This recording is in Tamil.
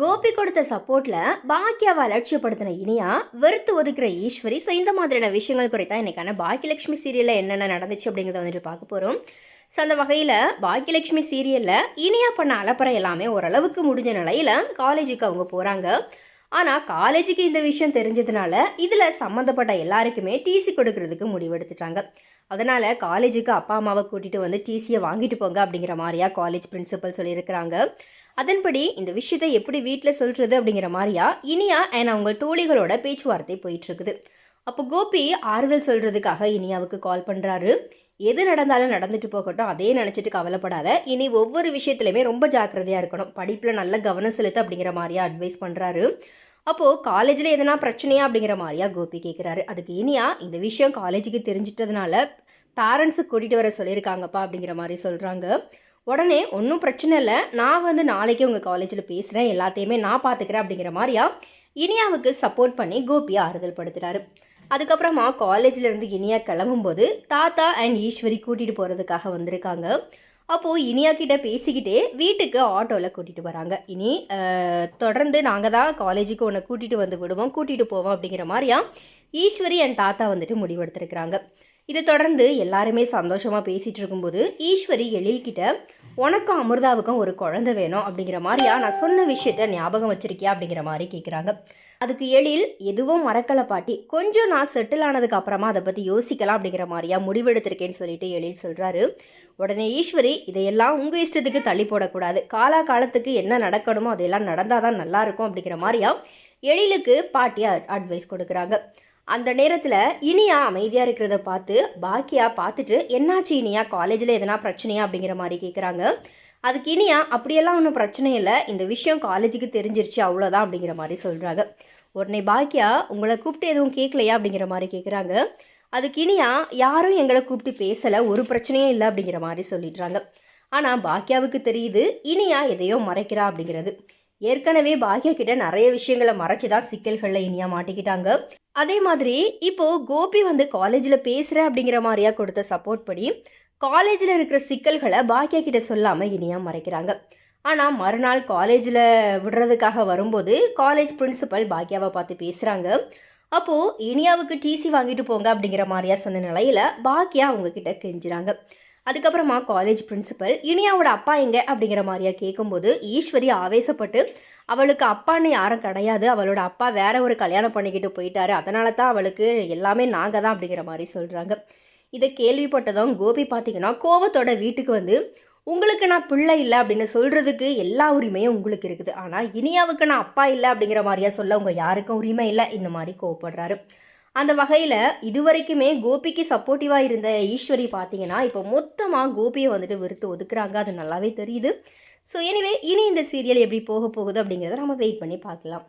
கோபி கொடுத்த சப்போர்ட்ல பாக்கியாவை அலட்சியப்படுத்தின இனியா வெறுத்து ஒதுக்குற ஈஸ்வரி ஸோ இந்த மாதிரியான விஷயங்கள் குறைத்தான் இன்னைக்கான பாக்கியலட்சுமி சீரியல்ல என்னென்ன நடந்துச்சு அப்படிங்கிறத வந்துட்டு பார்க்க போறோம். ஸோ அந்த வகையில் பாக்கியலட்சுமி சீரியலில் இனியா பண்ண அலப்பறை எல்லாமே ஓரளவுக்கு முடிஞ்ச நிலையில் காலேஜுக்கு அவங்க போகிறாங்க ஆனால் காலேஜுக்கு இந்த விஷயம் தெரிஞ்சதுனால இதில் சம்மந்தப்பட்ட எல்லாருக்குமே டிசி கொடுக்கறதுக்கு முடிவெடுத்துட்டாங்க. அதனால் காலேஜுக்கு அப்பா அம்மாவை கூட்டிகிட்டு வந்து டிசியை வாங்கிட்டு போங்க அப்படிங்கிற மாதிரியா காலேஜ் பிரின்சிபல் சொல்லியிருக்கிறாங்க. அதன்படி இந்த விஷயத்தை எப்படி வீட்டில் சொல்கிறது அப்படிங்கிற மாதிரியா? இனியா அண்ட் அவங்க தோழிகளோட பேச்சுவார்த்தை போயிட்டுருக்குது. அப்போ கோபி ஆறுதல் சொல்கிறதுக்காக இனியாவுக்கு கால் பண்ணுறாரு எது நடந்தாலும் நடந்துட்டு போகட்டும். அதே நினச்சிட்டு கவலைப்படாத. இனி ஒவ்வொரு விஷயத்துலையுமே ரொம்ப ஜாக்கிரதையாக இருக்கணும். படிப்பில் நல்ல கவனம் செலுத்து அப்படிங்கிற மாதிரியா அட்வைஸ் பண்ணுறாரு அப்போது காலேஜில் எதனா பிரச்சனையா அப்படிங்கிற மாதிரியா கோபி கேட்குறாரு அதுக்கு இனியா இந்த விஷயம் காலேஜுக்கு தெரிஞ்சிட்டதுனால பேரண்ட்ஸுக்கு கூட்டிகிட்டு வர சொல்லியிருக்காங்கப்பா அப்படிங்கிற மாதிரி சொல்கிறாங்க உடனே ஒன்றும் பிரச்சனை இல்லை. நான் வந்து நாளைக்கு உங்கள் காலேஜில் பேசுகிறேன் எல்லாத்தையுமே நான் பார்த்துக்கிறேன் அப்படிங்கிற மாதிரியா இனியாவுக்கு சப்போர்ட் பண்ணி கோபியை ஆறுதல் படுத்துகிறாரு அதுக்கப்புறமா காலேஜில் இருந்து இனியா கிளம்பும்போது தாத்தா அண்ட் ஈஸ்வரி கூட்டிகிட்டு போகிறதுக்காக வந்திருக்காங்க. அப்போது இனியா கிட்ட பேசிக்கிட்டே வீட்டுக்கு ஆட்டோவில் கூட்டிகிட்டு வராங்க. இனி தொடர்ந்து நாங்கள் தான் காலேஜுக்கு உன்னை கூட்டிகிட்டு வந்து விடுவோம் கூட்டிகிட்டு போவோம் அப்படிங்கிற மாதிரியா ஈஸ்வரி என் தாத்தா வந்துட்டு முடிவெடுத்திருக்கிறாங்க. இதை தொடர்ந்து எல்லாருமே சந்தோஷமாக பேசிகிட்டு இருக்கும்போது ஈஸ்வரி எழில்கிட்ட உனக்கும் அமிர்தாவுக்கும் ஒரு குழந்தை வேணும் அப்படிங்கிற மாதிரியா நான் சொன்ன விஷயத்த ஞாபகம் வச்சிருக்கியா? அப்படிங்கிற மாதிரி கேட்குறாங்க அதுக்கு எழில் எதுவும் மறக்கலை பாட்டி. கொஞ்சம் நான் செட்டில் ஆனதுக்கு அப்புறமா அதை பற்றி யோசிக்கலாம் அப்படிங்கிற மாதிரியா முடிவெடுத்திருக்கேன்னு சொல்லிட்டு எழில் சொல்கிறாரு உடனே ஈஸ்வரி இதையெல்லாம் உங்கள் இஷ்டத்துக்கு தள்ளி போடக்கூடாது. காலா காலத்துக்கு என்ன நடக்கணுமோ அதையெல்லாம் நடந்தால் தான் நல்லாயிருக்கும் அப்படிங்கிற மாதிரியா எழிலுக்கு பாட்டியார் அட்வைஸ் கொடுக்குறாங்க. அந்த நேரத்தில் இனியா அமைதியாக இருக்கிறத பார்த்து பாக்கியா பார்த்துட்டு என்னாச்சு இனியா? காலேஜில் எதனா பிரச்சனையா? அப்படிங்கிற மாதிரி கேட்குறாங்க அதுக்கு இனியா அப்படியெல்லாம் ஒன்றும் பிரச்சனை இல்லை. இந்த விஷயம் காலேஜுக்கு தெரிஞ்சிருச்சு அவ்வளோதான் அப்படிங்கிற மாதிரி சொல்கிறாங்க உடனே பாக்கியா உங்களை கூப்பிட்டு எதுவும் கேட்கலையா அப்படிங்கிற மாதிரி கேட்குறாங்க அதுக்கு இனியா யாரும் எங்களை கூப்பிட்டு பேசலை. ஒரு பிரச்சனையும் இல்லை. அப்படிங்கிற மாதிரி சொல்லிடுறாங்க. ஆனால் பாக்கியாவுக்கு தெரியுது இனியா எதையோ மறைக்கிறா அப்படிங்கிறது. ஏற்கனவே பாக்கியா கிட்ட நிறைய விஷயங்களை மறைச்சு தான் சிக்கல்களில் இனியா மாட்டிக்கிட்டாங்க. அதே மாதிரி இப்போ கோபி வந்து காலேஜில் பேசுகிற அப்படிங்கிற மாதிரியா கொடுத்த சப்போர்ட் படி காலேஜில் இருக்கிற சிக்கல்களை பாக்கியா கிட்ட சொல்லாமல் இனியா மறைக்கிறாங்க. ஆனால் மறுநாள் காலேஜில் விடுறதுக்காக வரும்போது காலேஜ் பிரின்சிபல் பாக்கியாவை பார்த்து பேசுகிறாங்க அப்போது இனியாவுக்கு டிசி வாங்கிட்டு போங்க அப்படிங்கிற மாதிரியா சொன்ன நிலையில் பாக்கியா அவங்கக்கிட்ட கெஞ்சுறாங்க. அதுக்கப்புறமா காலேஜ் பிரின்சிபல் இனியாவோட அப்பா எங்க? அப்படிங்கிற மாதிரியா கேட்கும்போது ஈஸ்வரி ஆவேசப்பட்டு அவளுக்கு அப்பான்னு யாரும் கிடையாது. அவளோட அப்பா வேற ஒரு கல்யாணம் பண்ணிக்கிட்டு போயிட்டாரு. அதனால தான் அவளுக்கு எல்லாமே நாங்கள் தான் அப்படிங்கிற மாதிரி சொல்கிறாங்க இதை கேள்விப்பட்டதும் கோபி பார்த்தீங்கன்னா கோவத்தோட வீட்டுக்கு வந்து உங்களுக்கு நான் பிள்ளை இல்லை அப்படின்னு சொல்கிறதுக்கு எல்லா உரிமையும் உங்களுக்கு இருக்குது. ஆனால் இனியாவுக்கு நான் அப்பா இல்லை அப்படிங்கிற மாதிரியா சொல்ல உங்கள் யாருக்கும் உரிமை இல்லை இந்த மாதிரி கோவப்படுறாரு. அந்த வகையில் இதுவரைக்குமே கோபிக்கு சப்போர்ட்டிவாக இருந்த ஈஸ்வரி பார்த்தீங்கன்னா இப்போ மொத்தமாக கோபியை வந்துட்டு வெறுத்து ஒதுக்குறாங்க. அது நல்லாவே தெரியுது. ஸோ எனிவே இனி இந்த சீரியல் எப்படி போக போகுது அப்படிங்கிறத நம்ம வெயிட் பண்ணி பார்க்கலாம்.